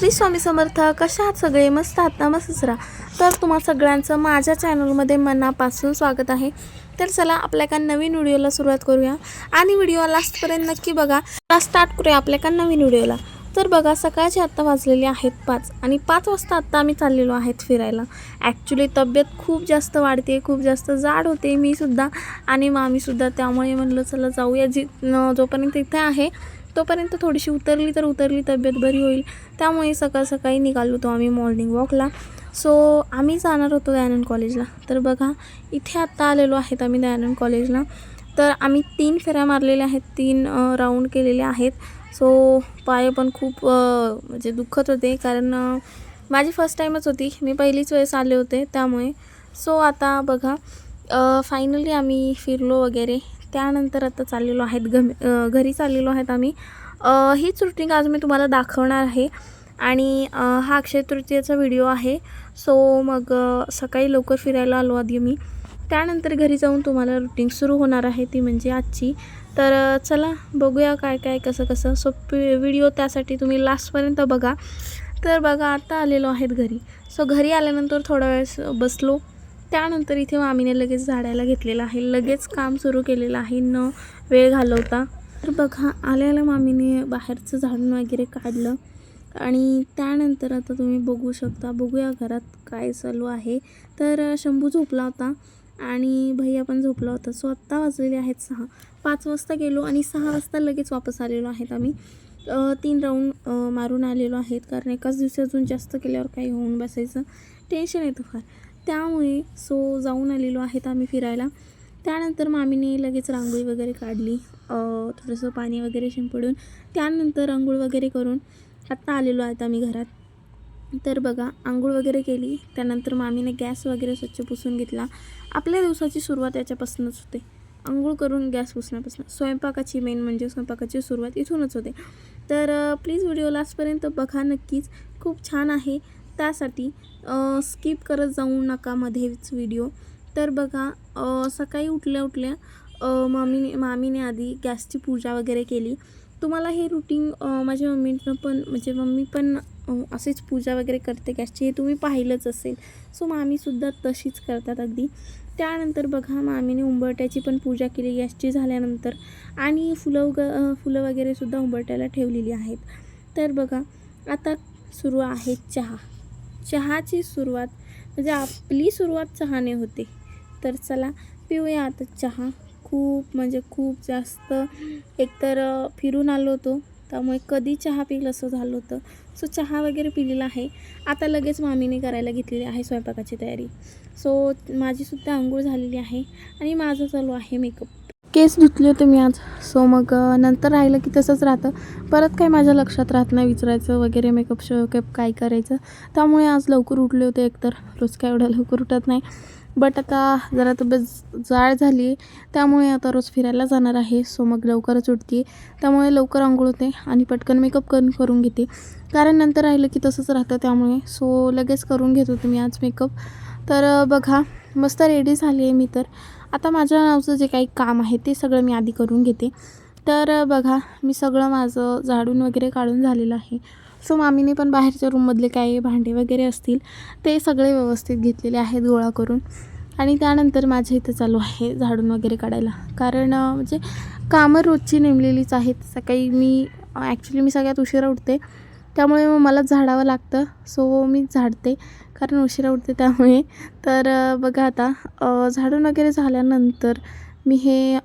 श्री स्वामी समर्थ कशा आहात सगळे? मस्त आहात ना? मस्तच राहा तर तुम्हा सगळ्यांचं माझ्या चॅनलमध्ये मनापासून स्वागत आहे. तर चला आपल्या एका नवीन व्हिडिओला सुरुवात करूया. आणि व्हिडिओ लास्टपर्यंत नक्की बघा. स्टार्ट करूया आपल्या एका नवीन व्हिडिओला. तर बघा सकाळचे आत्ता वाजलेले आहेत पाच आणि पाच वाजता आत्ता आम्ही चाललेलो आहेत फिरायला. ॲक्च्युली तब्येत खूप जास्त वाढते खूप जास्त जाड होते मीसुद्धा आणि मामीसुद्धा त्यामुळे म्हणलं चला जाऊया जी जोपर्यंत इथे आहे तोपर्यंत थोडीशी उतरली तर उतरली तब्येत बरी होईल. त्यामुळे सकाळ सकाळी निघालो होतो आम्ही मॉर्निंग वॉकला सो आम्ही जाणार होतो दयानंद कॉलेजला तर बघा इथे आत्ता आलेलो आहेत आम्ही दयानंद कॉलेजला तर आम्ही तीन फेऱ्या मारलेल्या आहेत तीन राऊंड केलेले आहेत. सो पाय पण खूप म्हणजे दुखत होते. कारण माझी फर्स्ट टाईमच होती. मी पहिलीच वेळेस आले होते त्यामुळे. सो आता बघा फायनली आम्ही फिरलो वगैरे. त्यानंतर आता चाललेलो आहेत घम घरी चाललेलो आहेत आम्ही. हीच रुटीन आज मी तुम्हाला दाखवणार आहे. आणि हा अक्षय तृतीयेचा व्हिडिओ आहे. सो मग सकाळी लवकर फिरायला आलो आधी मी. त्यानंतर घरी जाऊन तुम्हाला रुटीन सुरू होणार आहे ती म्हणजे आजची. तर चला बघूया काय काय कसं कसं. सो व्हिडिओ त्यासाठी तुम्ही लास्टपर्यंत बघा. तर बघा आता आलेलो आहेत घरी. सो घरी आल्यानंतर थोडा वेळ बसलो. त्यानंतर इथे मामीने लगेच झाडायला घेतलेलं आहे. लगेच काम सुरू केलेलं आहे. न वेळ घालवता. तर बघा आल्याला मामीने बाहेरचं झाडून वगैरे काढलं. आणि त्यानंतर आता तुम्ही बघू शकता बघूया घरात काय चालू आहे. तर शंभू झोपला होता. आणि भैया पण झोपला होता. सो आत्ता वाजलेले आहेत सहा. पाच वाजता गेलो आणि सहा वाजता लगेच वापस आलेलो आहेत आम्ही. तीन राऊंड मारून आलेलो आहेत. कारण एकाच दिवशी अजून जास्त केल्यावर काही होऊन बसायचं टेन्शन येतं फार. त्यामुळे सो जाऊन आलेलो आहेत आम्ही फिरायला. त्यानंतर मामीने लगेच रांगोळी वगैरे काढली थोडंसं पाणी वगैरे शिंपडून. त्यानंतर आंघोळ वगैरे करून आत्ता आलेलो आहेत आम्ही घरात. तर बघा आंघोळ वगैरे केली त्यानंतर मामीने गॅस वगैरे स्वच्छ पुसून घेतला. आपल्या दिवसाची सुरुवात याच्यापासूनच होते. आंघोळ करून गॅस पुसण्यापासून. स्वयंपाकाची मेन म्हणजे स्वयंपाकाची सुरुवात इथूनच होते. तर प्लीज व्हिडिओ लास्टपर्यंत बघा नक्कीच. खूप छान आहे. त्यासाठी स्किप करत जाऊ नका मध्येच व्हिडिओ तर बघा सकाळी उठल्या उठल्या मामीने मामीने आधी गॅसची पूजा वगैरे केली. तुम्हाला हे रुटीन माझ्या मम्मीनं पण म्हणजे मम्मी पण असेच पूजा वगैरे करते गॅसची. हे तुम्ही पाहिलंच असेल. सो मामीसुद्धा तशीच करतात अगदी. त्यानंतर बघा मामीने उंबरट्याची पण पूजा केली गॅसची झाल्यानंतर. आणि फुलं उग फुलं वगैरेसुद्धा उंबरट्याला ठेवलेली आहेत. तर बघा आता सुरू आहे चहा. चहाची सुरुवात म्हणजे आपली सुरुवात चहाने होते. तर चला पिऊया आता चहा. खूप म्हणजे खूप जास्त. एकतर फिरून आलो होतो त्यामुळे कधी चहा पिल असं झालं होतं. सो चहा वगैरे पिलेला आहे. आता लगेच मामीने करायला घेतलेली आहे स्वयंपाकाची तयारी. सो माझीसुद्धा आंघोळ झालेली आहे आणि माझं चालू आहे मेकअप. केस धुतले होते मी आज. सो मग नंतर राहिलं की तसंच राहतं. परत काय माझ्या लक्षात राहत नाही विचारायचं वगैरे मेकअप शेकअप काय करायचं. त्यामुळे आज लवकर उठले होते एकतर. रोज काय एवढं लवकर उठत नाही. बट आता जरा तब्येत जाळ झाली. आहे त्यामुळे आता रोज फिरायला जाणार आहे. सो मग लवकरच उठते. त्यामुळे लवकर आंघोळ होते आणि पटकन मेकअप करून करून घेते. कारण नंतर राहिलं की तसंच राहतं त्यामुळे. सो लगेच करून घेत होते मी आज मेकअप तर बघा मस्त रेडी झाली आहे मी तर. आता माझ्या नावचं जे काही काम आहे ते सगळं मी आधी करून घेते. तर बघा मी सगळं माझं झाडून वगैरे काढून झालेलं आहे. सो मामीने पण बाहेरच्या रूममधले काही भांडे वगैरे असतील ते सगळे व्यवस्थित घेतलेले आहेत गोळा करून. आणि त्यानंतर माझ्या इथं चालू आहे झाडून वगैरे काढायला. कारण म्हणजे कामं रोजची नेमलेलीच आहेत. सकाळी मी ॲक्च्युली मी सगळ्यात उशिरा उठते. त्यामुळे मग मला झाडावं लागतं. सो मी झाडते. कारण उशिरा उठते त्यामुळे. तर बघा आता झाडून वगैरे झाल्यानंतर मी हे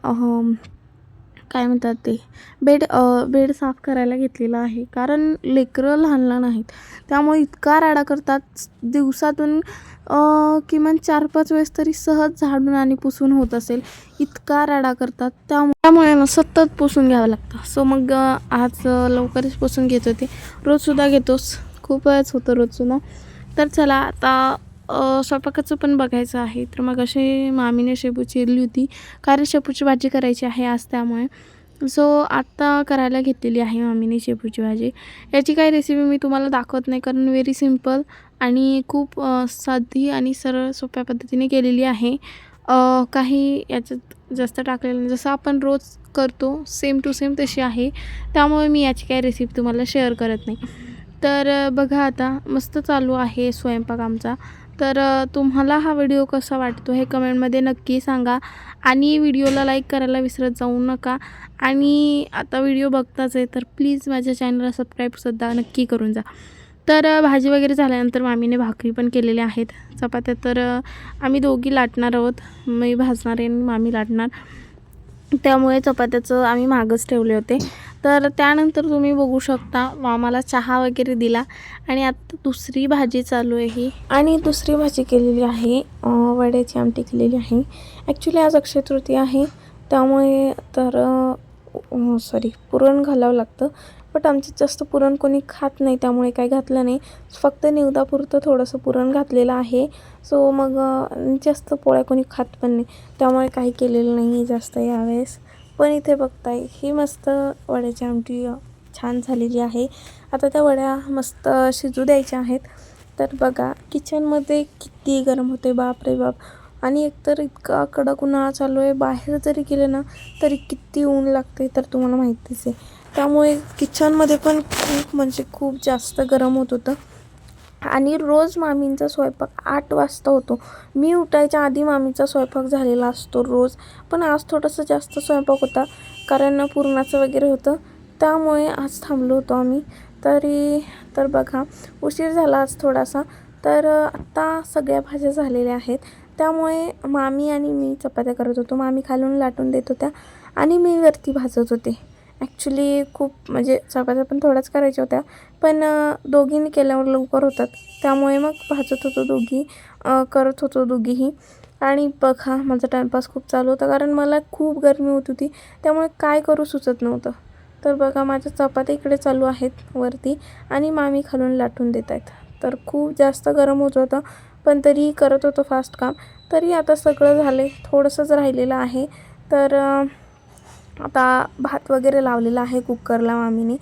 काय म्हणतात ते बेड बेड साफ करायला घेतलेला आहे. कारण लेकरं लहान लहान आहेत. त्यामुळे इतका राडा करतात. दिवसातून किमान चार पाच वेळेस तरी सहज झाडून आणि पुसून होत असेल. इतका राडा करतात. त्यामुळे ना सतत पुसून घ्यावं लागतं. सो मग आज लवकरच पुसून घेत होते. रोजसुद्धा घेतोच खूप वेळच होतं रोजसुद्धा तर चला आता स्वयंपाकाचं पण बघायचं आहे. तर मग अशी मामीने शेपू चिरली होती. कारण शेपूची भाजी करायची आहे आज त्यामुळे. सो आत्ता करायला घेतलेली आहे मामीने शेपूची भाजी. याची काही रेसिपी मी तुम्हाला दाखवत नाही. कारण व्हेरी सिंपल आणि खूप साधी आणि सरळ सोप्या पद्धतीने केलेली आहे. काही याच्यात जास्त टाकलेलं नाही. जसं आपण रोज करतो सेम टू सेम तशी आहे. त्यामुळे मी याची काही रेसिपी तुम्हाला शेअर करत नाही. तर बघा आता मस्त चालू आहे स्वयंपाक आमचा. तर तुम्हाला हा व्हिडिओ कसा वाटतो हे कमेंटमध्ये नक्की सांगा. आणि व्हिडिओला लाईक करायला विसरत जाऊ नका. आणि आता व्हिडिओ बघताच आहे तर प्लीज माझ्या चॅनलला सबस्क्राईबसुद्धा नक्की करून जा. तर भाजी वगैरे झाल्यानंतर मामीने भाकरी पण केलेल्या आहेत. चपात्या तर आम्ही दोघी लाटणार आहोत. मी भाजणार आहे आणि मामी लाटणार. त्यामुळे चपात्याचं आम्ही मागच ठेवले होते. तर त्यानंतर तुम्ही बघू शकता मामाला चहा वगैरे दिला. आणि आता दुसरी भाजी चालू आहे ही. आणि दुसरी भाजी केलेली आहे वड्याची आमटी केलेली आहे. ॲक्च्युली आज अक्षय तृतीया आहे त्यामुळे तर सॉरी पुरण घालावं लागतं. बट आमचे जास्त पुरण कोणी खात नाही त्यामुळे काही घातलं नाही. फक्त निवदापुरतं थोडंसं पुरण घातलेलं आहे. सो मग जास्त पोळ्या कोणी खात पण नाही. त्यामुळे काही केलेलं नाही आहे जास्त यावेळेस. पण इथे बघताय ही मस्त वड्याची आमटी छान झालेली आहे. आता त्या वड्या मस्त शिजू द्यायच्या आहेत. तर बघा किचनमध्ये किती गरम होते बाप रे बाप. आणि एकतर इतका कडक उन्हाळा चालू आहे बाहेर जरी गेलं ना तरी किती ऊन लागते तर तुम्हाला माहितीच आहे. त्यामुळे किचनमध्ये पण खूप म्हणजे खूप जास्त गरम होत होतं. आणि रोज मामींचा स्वयंपाक आठ वाजता होतो. मी उठायच्या आधी मामीचा स्वयंपाक झालेला असतो रोज. पण आज थोडंसं जास्त स्वयंपाक होता कारण पुरणाचं वगैरे होतं. त्यामुळे आज थांबलो होतो आम्ही. तरी तर बघा उशीर झाला आज थोडासा. तर आत्ता सगळ्या भाज्या झालेल्या आहेत. त्यामुळे मामी आणि मी चपात्या करत होतो. मामी खालून लाटून देत होत्या आणि मी वरती भाजत होते. ॲक्च्युली खूप म्हणजे चपात्या पण थोड्याच करायच्या होत्या. पण दोघींनी केल्यावर लवकर होतात. त्यामुळे मग भाजत होतो दोघी करत होतो दोघीही. आणि बघा माझा टाईमपास खूप चालू होता कारण मला खूप गरमी होत होती. त्यामुळे काय करू सुचत नव्हतं. तर बघा माझ्या चपात्या इकडे चालू आहेत वरती आणि मामी खालून लाटून देत आहेत. तर खूप जास्त गरम होत होतं पण तरीही करत होतो फास्ट काम. तरी आता सगळं झालं आहे थोडंसंच राहिलेलं आहे. तर आता भात वगैरे लावलेला आहे कुकरला मामीने.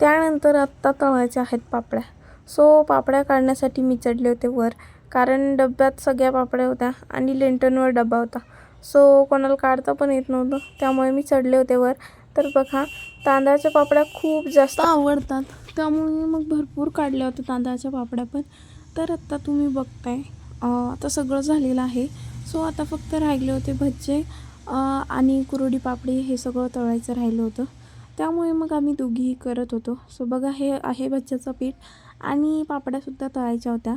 त्यानंतर आत्ता तळायच्या आहेत पापड्या. सो पापड्या काढण्यासाठी मी चढले होते वर. कारण डब्यात सगळ्या पापड्या होत्या आणि लेंटनवर डबा होता. सो कोणाला काढता पण येत नव्हतं. त्यामुळे मी चढले होते वर. तर बघा तांदळाच्या पापड्या खूप जास्त आवडतात. त्यामुळे मग भरपूर काढल्या होत्या तांदळाच्या पापड्या पण. तर आत्ता तुम्ही बघताय आता सगळं झालेलं आहे. सो आता फक्त राहिले होते भज्जे. आणि कुरडी पापडी हे सगळं तळायचं राहिलं होतं. त्यामुळे मग आम्ही दोघीही करत होतो. सो बघा हे आहे बच्च्याचं पीठ आणि पापड्यासुद्धा तळायच्या होत्या.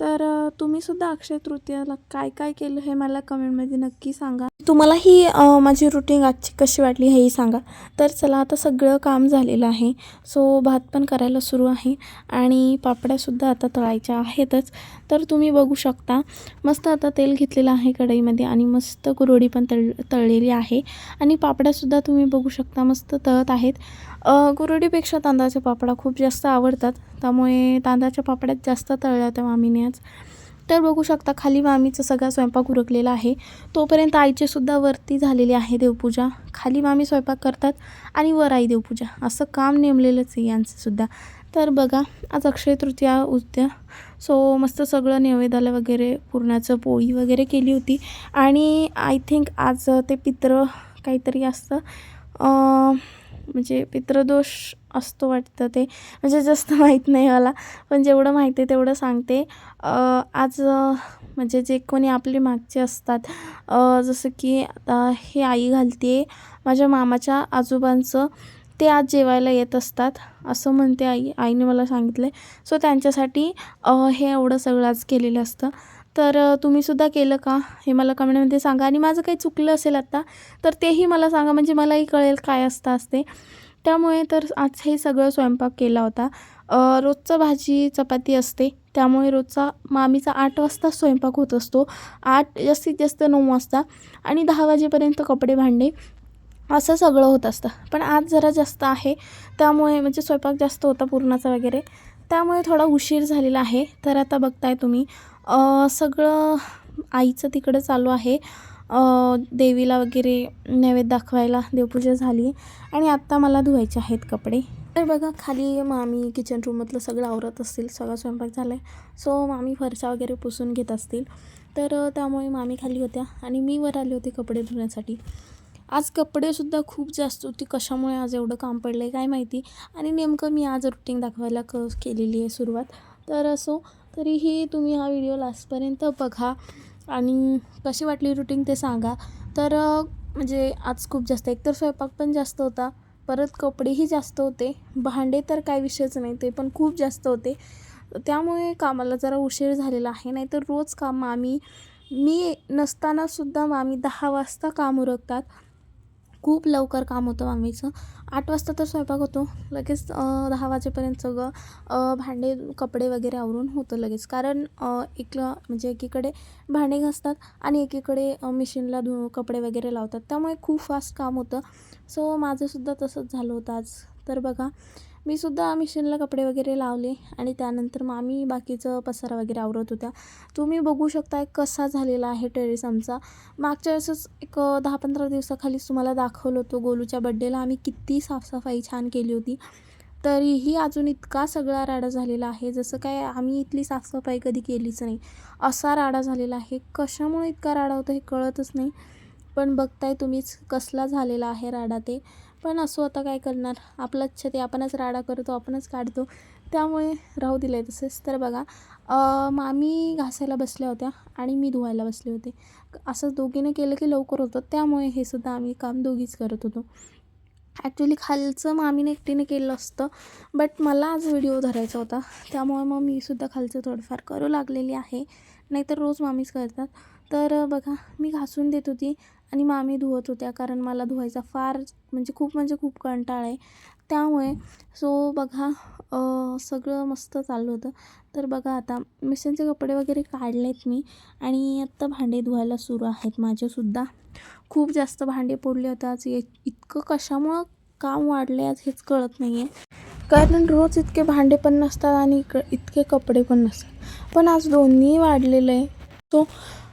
तर तुम्हीसुद्धा अक्षय तृतीयाला काय काय केलं हे मला कमेंटमध्ये नक्की सांगा. तुम्हाला ही माझी रुटीन आजची कशी वाटली हेही सांगा. तर चला आता सगळं काम झालेलं आहे. सो भात पण करायला सुरू आहे आणि पापड्यासुद्धा आता तळायच्या आहेतच. तर तुम्ही बघू शकता मस्त आता तेल घेतलेलं आहे कढईमध्ये आणि मस्त कुरोडी पण तळ तळलेली आहे. आणि पापड्यासुद्धा तुम्ही बघू शकता मस्त तळत आहेत. कुरोडीपेक्षा तांदळाच्या पापडा खूप जास्त आवडतात. त्यामुळे तांदळाच्या पापड्यात जास्त तळल्या होत्या मामीने आज. तर बघू शकता खाली मामीचा सगळा स्वयंपाक उरकलेला आहे. तोपर्यंत आईचेसुद्धा वरती झालेली आहे देवपूजा. खाली मामी स्वयंपाक करतात आणि वर आई देवपूजा. असं काम नेमलेलंच आहे यांचंसुद्धा तर बघा आज अक्षय तृतीया उद्या. सो मस्त सगळं नैवेद्याला वगैरे पुरणाचं पोळी वगैरे केली होती. आणि आय थिंक आज ते पित्र काहीतरी असतं. म्हणजे पित्रदोष असतो वाटतं ते. म्हणजे जास्त माहीत नाही मला. पण जेवढं माहिती आहे तेवढं सांगते. आज म्हणजे जे कोणी आपले मागचे असतात जसं की आता हे आई घालते माझ्या मामाच्या आजोबांचं ते आज जेवायला येत असतात असं म्हणते आई. आईने मला सांगितलं आहे सो त्यांच्यासाठी हे एवढं सगळं आज केलेलं असतं. तर तुम्हीसुद्धा केलं का? हे मला कमेंटमध्ये सांगा. आणि माझं काही चुकलं असेल आत्ता तर तेही मला सांगा. म्हणजे मलाही कळेल काय असतं असते त्यामुळे तर आज हे सगळं स्वयंपाक केला होता. रोजचं भाजी चपाती असते. त्यामुळे रोजचा मामीचा आठ वाजता स्वयंपाक होत असतो. आठ जास्तीत जास्त नऊ वाजता. आणि दहा वाजेपर्यंत कपडे भांडे असं सगळं होत असतं. पण आज जरा जास्त आहे. त्यामुळे म्हणजे स्वयंपाक जास्त होता पुरणाचा वगैरे. त्यामुळे थोडा उशीर झालेला आहे. तर आता बघताय तुम्ही. सगळं आईचं तिकडं चालू आहे. देवीला वगैरे नैवेद्य दाखवायला देवपूजा झाली आणि आत्ता मला धुवायचे आहेत कपडे. तर बघा खाली मामी किचन रूममधलं सगळं आवरत असतील सगळं स्वयंपाक झाला आहे सो मामी फरशा वगैरे पुसून घेत असतील. तर त्यामुळे मामी खाली होत्या आणि मी वर आले होते कपडे धुण्यासाठी. आज कपडेसुद्धा खूप जास्त होती. कशामुळे आज एवढं काम पडलं आहे काय माहिती? आणि नेमकं मी आज रुटीन दाखवायला क केलेली आहे सुरुवात. तर असो तरीही तुम्ही हा व्हिडिओ लास्टपर्यंत बघा. आणि कशी वाटली रुटीन ते सांगा. तर म्हणजे आज खूप जास्त एकतर स्वयंपाक पण जास्त होता परत कपडेही जास्त होते भांडे तर काय विषयच नाही ते पण खूप जास्त होते. त्यामुळे कामाला जरा उशीर झालेला आहे नाहीतर रोज काम आम्ही मी नसतानासुद्धा मामी दहा वाजता काम उरकतात. खूप लवकर काम होतं मामीचं आठ वाजता तर स्वयंपाक होतो. लगेच दहा वाजेपर्यंत सगळं भांडे कपडे वगैरे आवरून होतं लगेच. कारण अं, एकलं म्हणजे एकीकडे भांडे घासतात आणि एकीकडे अं, मिशीनला धु कपडे वगैरे लावतात. त्यामुळे खूप फास्ट काम होतं. सो माझंसुद्धा तसंच झालं होतं आज. तर बघा मी सुद्धा मिशनला कपडे वगैरे लावले आणि त्यानंतर मग आम्ही बाकीचं पसारा वगैरे आवरत होत्या. तुम्ही बघू शकता कसा झालेला आहे टेरेस आमचा. मागच्या वेळेसच एक दहा पंधरा दिवसाखालीच तुम्हाला दाखवलं होतं गोलूच्या बड्डेला आम्ही किती साफसफाई छान केली होती. तरीही अजून इतका सगळा राडा झालेला आहे. जसं काय आम्ही इथली साफसफाई कधी केलीच नाही. असा राडा झालेला आहे. कशामुळे इतका राडा होता हे कळतच नाही. पण बघताय तुम्हीच कसला झालेला आहे राडा ते. पण असो आता काय करणार? आपलं इच्छा ते आपणच राडा करतो आपणच काढतो. त्यामुळे राहू दिलं आहे तसेच. तर बघा मामी घासायला बसल्या होत्या आणि मी धुवायला बसले होते. असं दोघीनं केलं की लवकर होतं. त्यामुळे हे सुद्धा आम्ही काम दोघीच करत होतो. ॲक्च्युली खालचं मामीने एकटीने केलं असतं बट मला आज व्हिडिओ धरायचा होता. त्यामुळे मग मी सुद्धा खालचं थोडंफार करू लागलेली आहे. नाहीतर रोज मामीच करतात. तर बघा मी घासून देत होती आणि मामी धुवत होत्या कारण मला धुवायचा फार म्हणजे खूप म्हणजे खूप कंटाळा आहे. त्यामुळे सो बघा सगळं मस्त चाललं होतं. तर बघा आता मिशनचे कपडे वगैरे काढलेत मी आणि आत्ता भांडे धुवायला सुरू आहेत माझेसुद्धा. खूप जास्त भांडे पडले होते आज. इ- इतकं कशामुळं काम वाढले आज हेच कळत नाही आहे कारण रोज इतके भांडे पण नसतात आणि इतके कपडे पण नसतात. पण आज दोन्ही वाढलेलं आहे. सो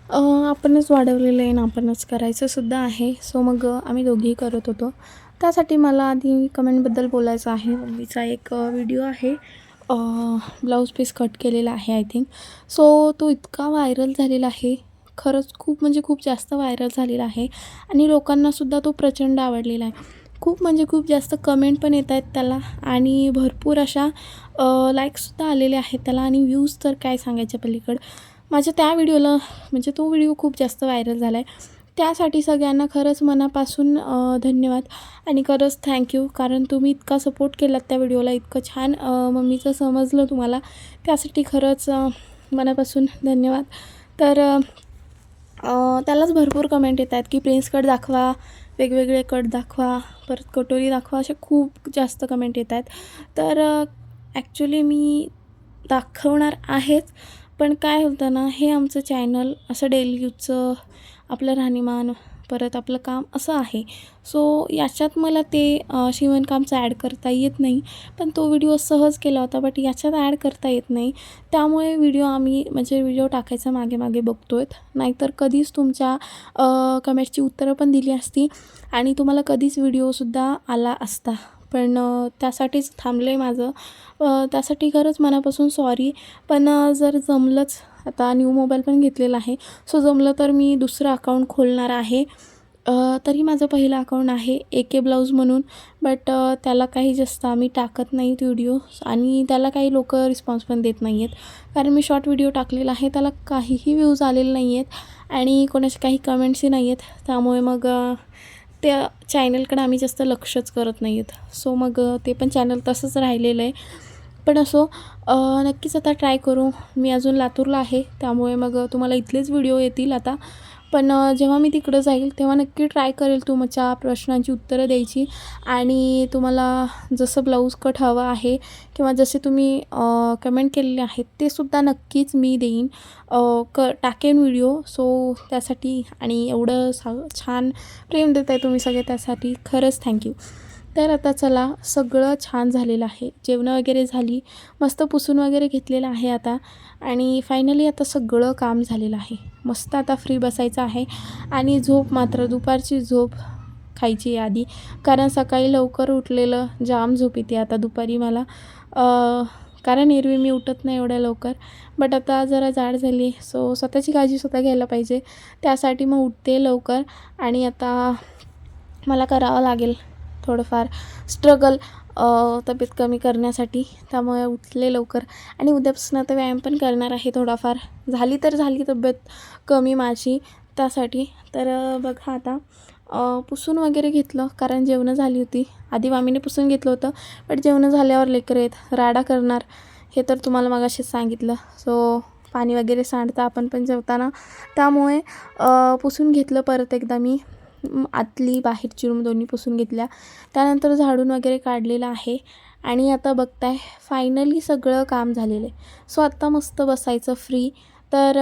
आपणच वाढवलेलं आहे आणि आपणच करायचं सुद्धा आहे. सो मग आम्ही दोघीही करत होतो. त्यासाठी मला आधी कमेंटबद्दल बोलायचं आहे. मम्मीचा एक व्हिडिओ आहे. ब्लाऊज पीस कट केलेला आहे आय थिंक सो तो इतका व्हायरल झालेला आहे. खरंच खूप म्हणजे खूप जास्त व्हायरल झालेला आहे. आणि लोकांनासुद्धा तो प्रचंड आवडलेला आहे. खूप म्हणजे खूप जास्त कमेंट पण येत आहेत त्याला. आणि भरपूर अशा लाईक्ससुद्धा आलेले आहेत त्याला. आणि व्ह्यूज तर काय सांगायच्या पलीकडं? माझ्या त्या व्हिडिओला म्हणजे तो व्हिडिओ खूप जास्त व्हायरल झाला आहे त्यासाठी सगळ्यांना खरंच मनापासून धन्यवाद. आणि खरंच थँक्यू कारण तुम्ही इतका सपोर्ट केलात त्या व्हिडिओला इतकं छान मम्मीचं समजलं तुम्हाला. त्यासाठी खरंच मनापासून धन्यवाद. तर त्यालाच भरपूर कमेंट येत आहेत की प्रिन्स कट दाखवा वेगवेगळे कट दाखवा परत कटोरी दाखवा असे खूप जास्त कमेंट येत आहेत तर ॲक्च्युली मी दाखवणार आहेच. पण काय होतं ना हे आमचं चॅनल असं डेली यूजचं आपलं राहणीमान परत आपलं काम असं आहे. सो याच्यात मला ते शिवणकामचं ॲड करता येत नाही. पण तो व्हिडिओ सहज केला होता बट याच्यात ॲड करता येत नाही. त्यामुळे व्हिडिओ आम्ही म्हणजे व्हिडिओ टाकायचा मागे मागे बघतो आहेत नाहीतर कधीच तुमच्या कमेंटची उत्तरं पण दिली असती आणि तुम्हाला कधीच व्हिडिओसुद्धा आला असता. पण त्यासाठीच थांबलं आहे माझं त्यासाठी खरंच मनापासून सॉरी पण जर जमलंच आता न्यू मोबाईल पण घेतलेला आहे. सो जमलं तर मी दुसरं अकाउंट खोलणार आहे. तरी माझं पहिलं अकाउंट आहे ए के ब्लाऊज म्हणून. बट त्याला काही जास्त आम्ही टाकत नाहीत व्हिडिओ आणि त्याला काही लोक रिस्पॉन्स पण देत नाही आहेत कारण मी शॉर्ट व्हिडिओ टाकलेला आहे त्याला काहीही व्ह्यूज आलेले नाही आहेत आणि कोणाचे काही कमेंट्सही नाही आहेत त्यामुळे मग त्या चॅनलकडे आम्ही जास्त लक्षच करत नाही आहेत सो मग ते पण चॅनल तसंच राहिलेलं आहे. पण असो नक्कीच आता ट्राय करू. मी अजून लातूरला आहे. त्यामुळे मग तुम्हाला इथलेच व्हिडिओ येतील आता. पण जेव्हा मी तिकडं जाईल तेव्हा नक्की ट्राय करेल तुमच्या प्रश्नांची उत्तरं द्यायची. आणि तुम्हाला जसं ब्लाऊज कट हवं आहे किंवा जसे तुम्ही कमेंट केलेले आहेत ते सुद्धा नक्कीच मी देईन. क टाकेन व्हिडिओ सो त्यासाठी आणि एवढं सा छान प्रेम देत आहे तुम्ही सगळे त्यासाठी. खरंच थँक्यू तर आता चला सगळं छान झालेलं आहे. जेवणं वगैरे झाली मस्त पुसून वगैरे घेतलेलं आहे आता. आणि फायनली आता सगळं काम झालेलं आहे. मस्त आता फ्री बसायचं आहे. आणि झोप मात्र दुपारची झोप खायची आधी. कारण सकाळी लवकर उठलेलं जाम झोप येते आता दुपारी मला. कारण एरवी मी उठत नाही एवढ्या लवकर. बट आता जरा जाड झाली सो स्वतःची काळजी स्वतः घ्यायला पाहिजे. त्यासाठी मग उठते लवकर. आणि आता मला करावं लागेल. थोडंफार स्ट्रगल तब्येत कमी करण्यासाठी. त्यामुळे उठले लवकर. आणि उद्यापासून आता व्यायाम पण करणार आहे थोडाफार. झाली तर झाली तब्येत कमी माझी त्यासाठी. तर बघा आता पुसून वगैरे घेतलं कारण जेवणं झाली होती. आधी मामीने पुसून घेतलं होतं बट जेवणं झाल्यावर लेकर आहेत राडा करणार हे तर तुम्हाला मगाशीच सांगितलं. सो पाणी वगैरे सांडतं आपण पण जेवताना. त्यामुळे पुसून घेतलं परत एकदा मी. आतली बाहेरची रूम दोन्ही पुसून घेतल्या. त्यानंतर झाडून वगैरे काढलेलं आहे. आणि आता बघताय फायनली सगळं काम झालेलं आहे. सो आत्ता मस्त बसायचं फ्री तर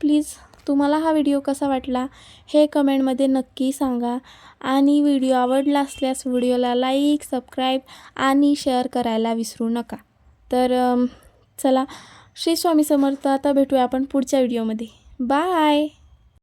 प्लीज तुम्हाला हा व्हिडिओ कसा वाटला? हे कमेंटमध्ये नक्की सांगा. आणि व्हिडिओ आवडला असल्यास व्हिडिओला लाईक सबस्क्राईब आणि शेअर करायला विसरू नका. तर चला श्री स्वामी समर्थ. आता भेटूया आपण पुढच्या व्हिडिओमध्ये बाय